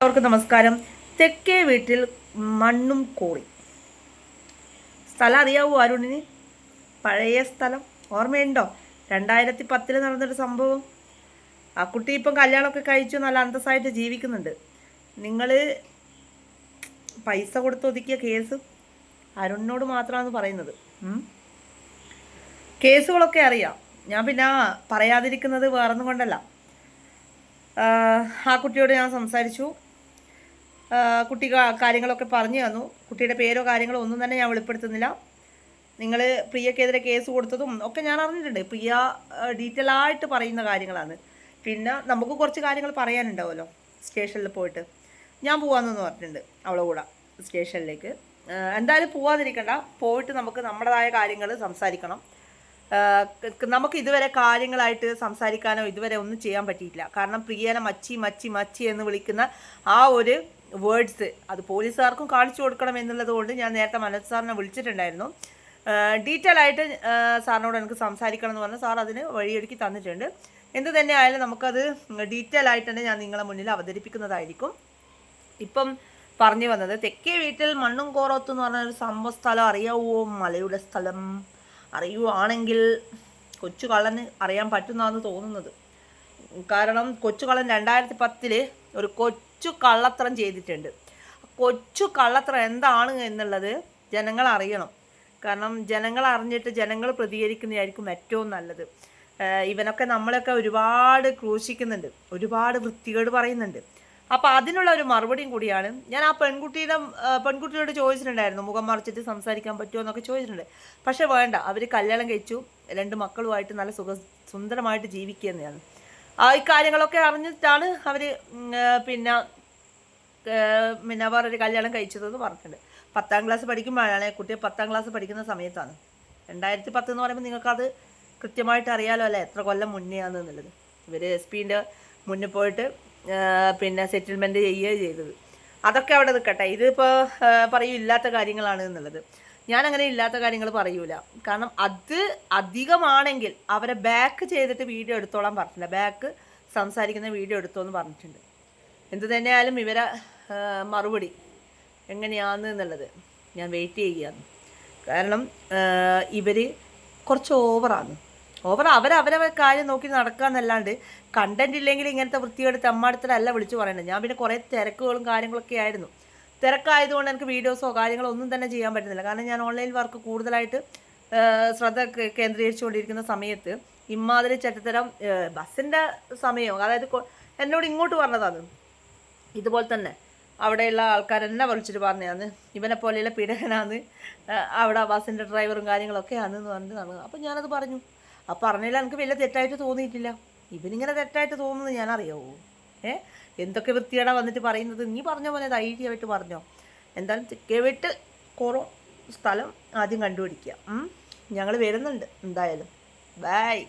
എല്ലാവർക്കും നമസ്കാരം. തെക്കേ വീട്ടിൽ മണ്ണും കോറി സ്ഥലം അറിയാവോ അരുണിന് പഴയ സ്ഥലം. ഓർമ്മയുണ്ടോ? രണ്ടായിരത്തി പത്തിൽ നടന്നൊരു സംഭവം. ആ കുട്ടി ഇപ്പം കല്യാണമൊക്കെ കഴിച്ചു നല്ല അന്തസ്സായിട്ട് ജീവിക്കുന്നുണ്ട്. നിങ്ങൾ പൈസ കൊടുത്ത് ഒതുക്കിയ കേസ് അരുണിനോട് മാത്രമാണ് പറയുന്നത്. കേസുകളൊക്കെ അറിയാം. ഞാൻ പിന്നെ പറയാതിരിക്കുന്നത് വേറൊന്നും കൊണ്ടല്ല. ആ കുട്ടിയോട് ഞാൻ സംസാരിച്ചു. കുട്ടി കാര്യങ്ങളൊക്കെ പറഞ്ഞു തന്നു. കുട്ടിയുടെ പേരോ കാര്യങ്ങളോ ഒന്നും തന്നെ ഞാൻ വെളിപ്പെടുത്തുന്നില്ല. നിങ്ങൾ പ്രിയക്കെതിരെ കേസ് കൊടുത്തതും ഒക്കെ ഞാൻ അറിഞ്ഞിട്ടുണ്ട്. പ്രിയ ഡീറ്റെയിൽ ആയിട്ട് പറയുന്ന കാര്യങ്ങളാണ്. പിന്നെ നമുക്ക് കുറച്ച് കാര്യങ്ങൾ പറയാനുണ്ടാവുമല്ലോ സ്റ്റേഷനിൽ പോയിട്ട്. ഞാൻ പോവാമെന്ന് പറഞ്ഞിട്ടുണ്ട് അവളെ കൂടെ സ്റ്റേഷനിലേക്ക്. എന്തായാലും പോവാതിരിക്കണ്ട. പോയിട്ട് നമുക്ക് നമ്മുടേതായ കാര്യങ്ങൾ സംസാരിക്കണം. നമുക്ക് ഇതുവരെ കാര്യങ്ങളായിട്ട് സംസാരിക്കാനോ ഇതുവരെ ഒന്നും ചെയ്യാൻ പറ്റിയിട്ടില്ല. കാരണം പ്രിയനെ മച്ചി മച്ചി മച്ചി എന്ന് വിളിക്കുന്ന ആ ഒരു വേർഡ്സ് അത് പോലീസുകാർക്കും കാണിച്ചു കൊടുക്കണം എന്നുള്ളത് കൊണ്ട് ഞാൻ നേരത്തെ മനോജ് സാറിനെ വിളിച്ചിട്ടുണ്ടായിരുന്നു. ഡീറ്റെയിൽ ആയിട്ട് സാറിനോട് എനിക്ക് സംസാരിക്കണം എന്ന് പറഞ്ഞാൽ സാർ അതിന് വഴിയൊരുക്കി തന്നിട്ടുണ്ട്. എന്ത് തന്നെ ആയാലും നമുക്കത് ഡീറ്റെയിൽ ആയിട്ട് തന്നെ ഞാൻ നിങ്ങളെ മുന്നിൽ അവതരിപ്പിക്കുന്നതായിരിക്കും. ഇപ്പം പറഞ്ഞു വന്നത് തെക്കേ വീട്ടിൽ മണ്ണും കോറോത്ത് എന്ന് പറഞ്ഞ ഒരു സംഭവ സ്ഥലം അറിയാവോ? മലയുടെ സ്ഥലം. അറിയുവാണെങ്കിൽ കൊച്ചു കള്ളന് അറിയാൻ പറ്റുന്നതാണ് തോന്നുന്നത്. കാരണം കൊച്ചു കള്ളൻ രണ്ടായിരത്തി പത്തിൽ ഒരു കൊച്ചു കള്ളത്തരം ചെയ്തിട്ടുണ്ട്. കൊച്ചു കള്ളത്രം എന്താണ് എന്നുള്ളത് ജനങ്ങൾ അറിയണം. കാരണം ജനങ്ങൾ അറിഞ്ഞിട്ട് ജനങ്ങൾ പ്രതികരിക്കുന്നതായിരിക്കും ഏറ്റവും നല്ലത്. ഇവനൊക്കെ നമ്മളൊക്കെ ഒരുപാട് ക്രൂശിക്കുന്നുണ്ട്. ഒരുപാട് വൃത്തികേട് പറയുന്നുണ്ട്. അപ്പോൾ അതിനുള്ള ഒരു മറുപടിയും കൂടിയാണ് ഞാൻ ആ പെൺകുട്ടിയുടെ പെൺകുട്ടിയോട് ചോദിച്ചിട്ടുണ്ടായിരുന്നു. മുഖം മറിച്ചിട്ട് സംസാരിക്കാൻ പറ്റുമോ എന്നൊക്കെ ചോദിച്ചിട്ടുണ്ട്. പക്ഷെ വേണ്ട അവർ കല്യാണം കഴിച്ചു. രണ്ട് മക്കളുമായിട്ട് നല്ല സുഖ സുന്ദരമായിട്ട് ജീവിക്കുക തന്നെയാണ് ഇക്കാര്യങ്ങളൊക്കെ കാര്യങ്ങളൊക്കെ അറിഞ്ഞിട്ടാണ് അവർ പിന്നെ പിന്നെ വേറൊരു കല്യാണം കഴിച്ചതെന്ന് പറഞ്ഞിട്ടുണ്ട്. പത്താം ക്ലാസ് പഠിക്കുമ്പോഴാണ് കുട്ടി പത്താം ക്ലാസ് പഠിക്കുന്ന സമയത്താണ്. രണ്ടായിരത്തി പത്ത് എന്ന് പറയുമ്പോൾ നിങ്ങൾക്കത് കൃത്യമായിട്ട് അറിയാലോ അല്ലേ? എത്ര കൊല്ലം മുന്നേ ആണ് എന്നുള്ളത് ഇവർ എസ് പിന്റെ മുന്നിൽ പോയിട്ട് പിന്നെ സെറ്റിൽമെന്റ് ചെയ്യുകയാണ് ചെയ്തത്. അതൊക്കെ അവിടെ നിൽക്കട്ടെ. ഇതിപ്പോൾ പറയൂ ഇല്ലാത്ത കാര്യങ്ങളാണ് എന്നുള്ളത്. ഞാൻ അങ്ങനെ ഇല്ലാത്ത കാര്യങ്ങൾ പറയൂല. കാരണം അത് അധികമാണെങ്കിൽ അവരെ ബാക്ക് ചെയ്തിട്ട് വീഡിയോ എടുത്തോളാൻ പറഞ്ഞില്ല ബാക്ക് സംസാരിക്കുന്ന വീഡിയോ എടുത്തോ എന്ന് പറഞ്ഞിട്ടുണ്ട്. എന്ത് തന്നെയായാലും ഇവരെ മറുപടി എങ്ങനെയാന്ന് എന്നുള്ളത് ഞാൻ വെയിറ്റ് ചെയ്യുകയാണ്. കാരണം ഇവർ കുറച്ച് ഓവറാണ് ഓവർ അവരവരെ കാര്യം നോക്കി നടക്കാന്നല്ലാണ്ട് കണ്ടന്റ് ഇല്ലെങ്കിൽ ഇങ്ങനത്തെ വൃത്തിയെടുത്ത് അമ്മാടത്തിലല്ല വിളിച്ചു പറയണത്. ഞാൻ പിന്നെ കുറേ തിരക്കുകളും കാര്യങ്ങളൊക്കെ ആയിരുന്നു. തിരക്കായതുകൊണ്ട് എനിക്ക് വീഡിയോസോ കാര്യങ്ങളോ ഒന്നും തന്നെ ചെയ്യാൻ പറ്റുന്നില്ല. കാരണം ഞാൻ ഓൺലൈൻ വർക്ക് കൂടുതലായിട്ട് ശ്രദ്ധ കേന്ദ്രീകരിച്ചുകൊണ്ടിരിക്കുന്ന സമയത്ത് ഇമാതിരി ചട്ടത്തരം ബസ്സിന്റെ സമയം അതായത് എന്നോട് ഇങ്ങോട്ട് പറഞ്ഞതാണ്. ഇതുപോലെ തന്നെ അവിടെയുള്ള ആൾക്കാർ എന്നെ വിളിച്ചിട്ട് പറഞ്ഞതാണ്. ഇവനെ പോലെയുള്ള പീഡകനാണ് അവിടെ ബസ്സിന്റെ ഡ്രൈവറും കാര്യങ്ങളൊക്കെ ആണെന്ന് പറഞ്ഞതാണ് അപ്പം ഞാനത് പറഞ്ഞു. അപ്പം പറഞ്ഞതിൽ എനിക്ക് വലിയ തെറ്റായിട്ട് തോന്നിയിട്ടില്ല. ഇവനിങ്ങനെ തെറ്റായിട്ട് തോന്നുന്നത് ഞാനറിയാവൂ? ഏ? എന്തൊക്കെ വൃത്തികേടാ വന്നിട്ട് പറയുന്നത്? നീ പറഞ്ഞ പോലെ ധൈര്യമായിട്ട് പറഞ്ഞോ. എന്തായാലും തെക്കേ വീട്ട് കുറോ സ്ഥലം ആദ്യം കണ്ടുപിടിക്കുക. ഞങ്ങൾ വരുന്നുണ്ട് എന്തായാലും. ബൈ.